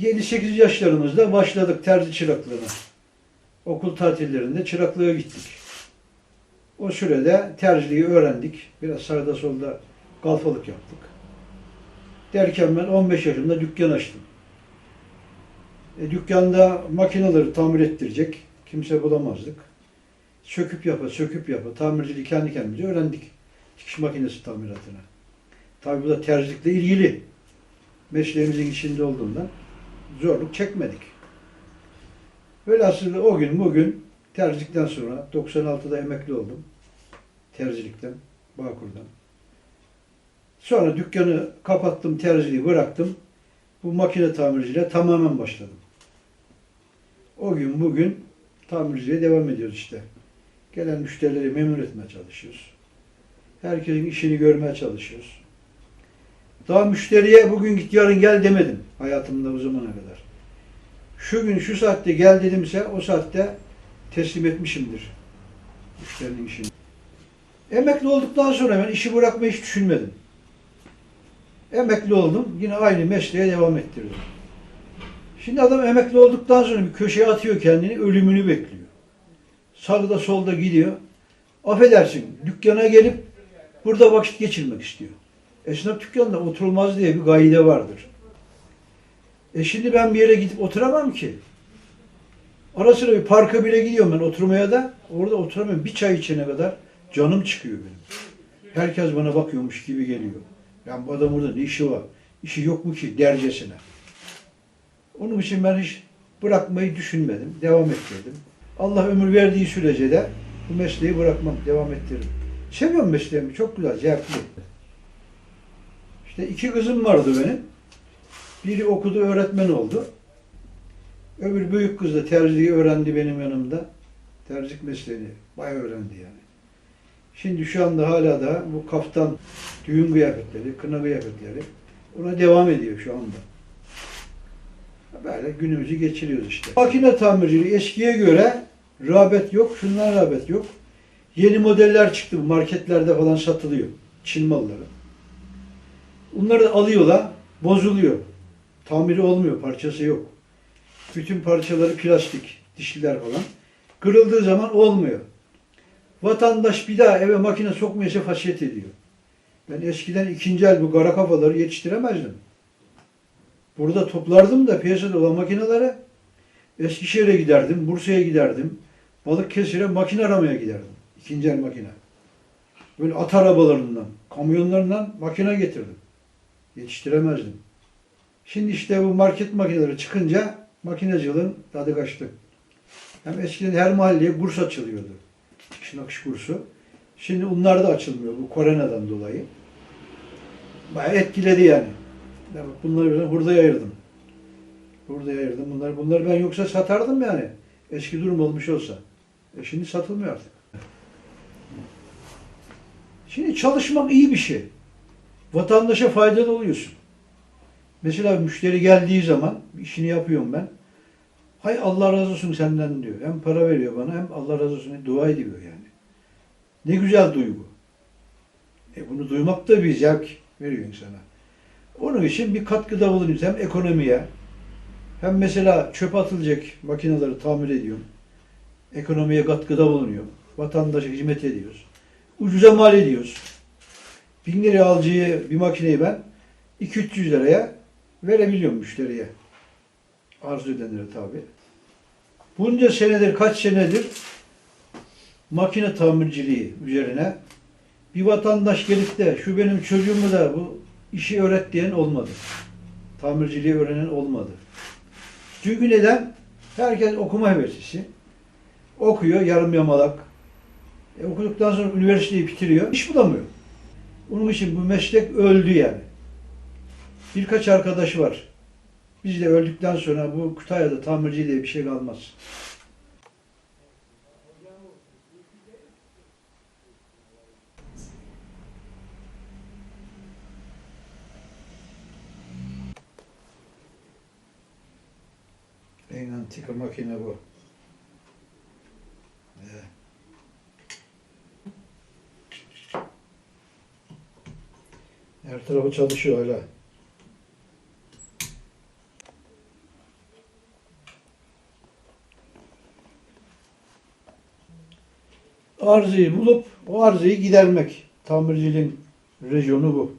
7-8 yaşlarımızda başladık terzi çıraklığına. Okul tatillerinde çıraklığa gittik. O sürede terziliği öğrendik. Biraz sağda solda kalfalık yaptık. Derken ben 15 yaşımda dükkan açtım. E, dükkanda makineleri tamir ettirecek kimse bulamazdık. Söküp yapa, söküp yapa, tamirciliği kendi kendimize öğrendik. Dikiş makinesi tamiratına. Tabi bu da terzilikle ilgili. Mesleğimizin içinde olduğundan zorluk çekmedik. Velhasıl o gün bugün terzilikten sonra 96'da emekli oldum. Terzilikten, Bağkur'dan. Sonra dükkanı kapattım, terziliği bıraktım. Bu makine tamirciliğe tamamen başladım. O gün bugün tamirciliğe devam ediyoruz işte. Gelen müşterileri memnun etmeye çalışıyoruz. Herkesin işini görmeye çalışıyoruz. Daha müşteriye bugün git yarın gel demedim hayatımda bu zamana kadar. Şu gün şu saatte gel dedimse o saatte teslim etmişimdir müşterinin işini. Emekli olduktan sonra ben işi bırakmayı hiç düşünmedim. Emekli oldum. Yine aynı mesleğe devam ettirdim. Şimdi adam emekli olduktan sonra bir köşeye atıyor kendini, ölümünü bekliyor. Sağda solda gidiyor. Affedersin, dükkana gelip burada vakit geçirmek istiyor. Esnaf dükkanında oturulmaz diye bir gaide vardır. E şimdi ben bir yere gidip oturamam ki. Ara sıra bir parka bile gidiyorum ben oturmaya da. Orada oturamıyorum. Bir çay içene kadar canım çıkıyor benim. Herkes bana bakıyormuş gibi geliyor. Yani bu adam burada ne işi var? İşi yok mu ki dercesine. Onun için ben hiç bırakmayı düşünmedim. Devam ettirdim. Allah ömür verdiği sürece de bu mesleği bırakmam, devam ettiririm. Seviyorum mesleğimi. Çok güzel, zevkli. İşte iki kızım vardı benim. Biri okudu, öğretmen oldu. Öbür büyük kız da terziliği öğrendi benim yanımda. Terzik mesleğini bayağı öğrendi yani. Şimdi şu anda hala da bu kaftan, düğün kıyafetleri, kına kıyafetleri ona devam ediyor şu anda. Böyle günümüzü geçiriyoruz işte. Makine tamirciliği eskiye göre rağbet yok, şundan rağbet yok. Yeni modeller çıktı marketlerde falan satılıyor. Çin malları. Bunları da alıyorlar, bozuluyor. Tamiri olmuyor, parçası yok. Bütün parçaları plastik, dişliler falan. Kırıldığı zaman olmuyor. Vatandaş bir daha eve makine sokmayacak hasiyet ediyor. Ben eskiden ikinci el bu kara kafaları yetiştiremezdim. Burada toplardım da piyasada olan makineleri Eskişehir'e giderdim, Bursa'ya giderdim. Balıkesir'e makine aramaya giderdim. İkinci el makine. Böyle at arabalarından, kamyonlarından makine getirdim. Yetiştiremezdim. Şimdi işte bu market makineleri çıkınca makineciliğin tadı kaçtı. Hem eskiden her mahalleye kurs açılıyordu. Nakış kursu. Şimdi onlar da açılmıyor bu koronadan dolayı. Bayağı etkiledi yani. Ya bak bunları ben hurdaya ayırdım. Hurdaya ayırdım. Bunlar, bunları ben yoksa satardım yani. Eski durum olmuş olsa. E şimdi satılmıyor artık. Şimdi çalışmak iyi bir şey. Vatandaşa faydalı oluyorsun. Mesela müşteri geldiği zaman işini yapıyorum ben. Hay Allah razı olsun senden diyor. Hem para veriyor bana hem Allah razı olsun diye dua ediyor yani. Ne güzel duygu. E bunu duymak da bir zevk veriyor insana. Onun için bir katkıda bulunuyoruz hem ekonomiye hem mesela çöp atılacak makineleri tamir ediyorum. Ekonomiye katkıda bulunuyor. Vatandaşa hizmet ediyoruz. Ucuza mal ediyoruz. Bin liraya alacağı bir makineyi ben 2-300 liraya verebiliyorum müşteriye. Arzu edenlere tabi. Bunca senedir, kaç senedir makine tamirciliği üzerine bir vatandaş gelip de şu benim çocuğumu da bu işi öğret diyen olmadı. Tamirciliği öğrenen olmadı. Çünkü neden? Herkes okuma heveslisi. Okuyor yarım yamalak. E, okuduktan sonra üniversiteyi bitiriyor. iş bulamıyor. Onun için bu meslek öldü yani. Birkaç arkadaş var. Biz de öldükten sonra bu Kütahya'da tamirci diye bir şey kalmaz. En antika makine bu. Evet. tarafı çalışıyor hala. Arzıyı bulup o arzıyı gidermek. Tamirciliğin rejyonu bu.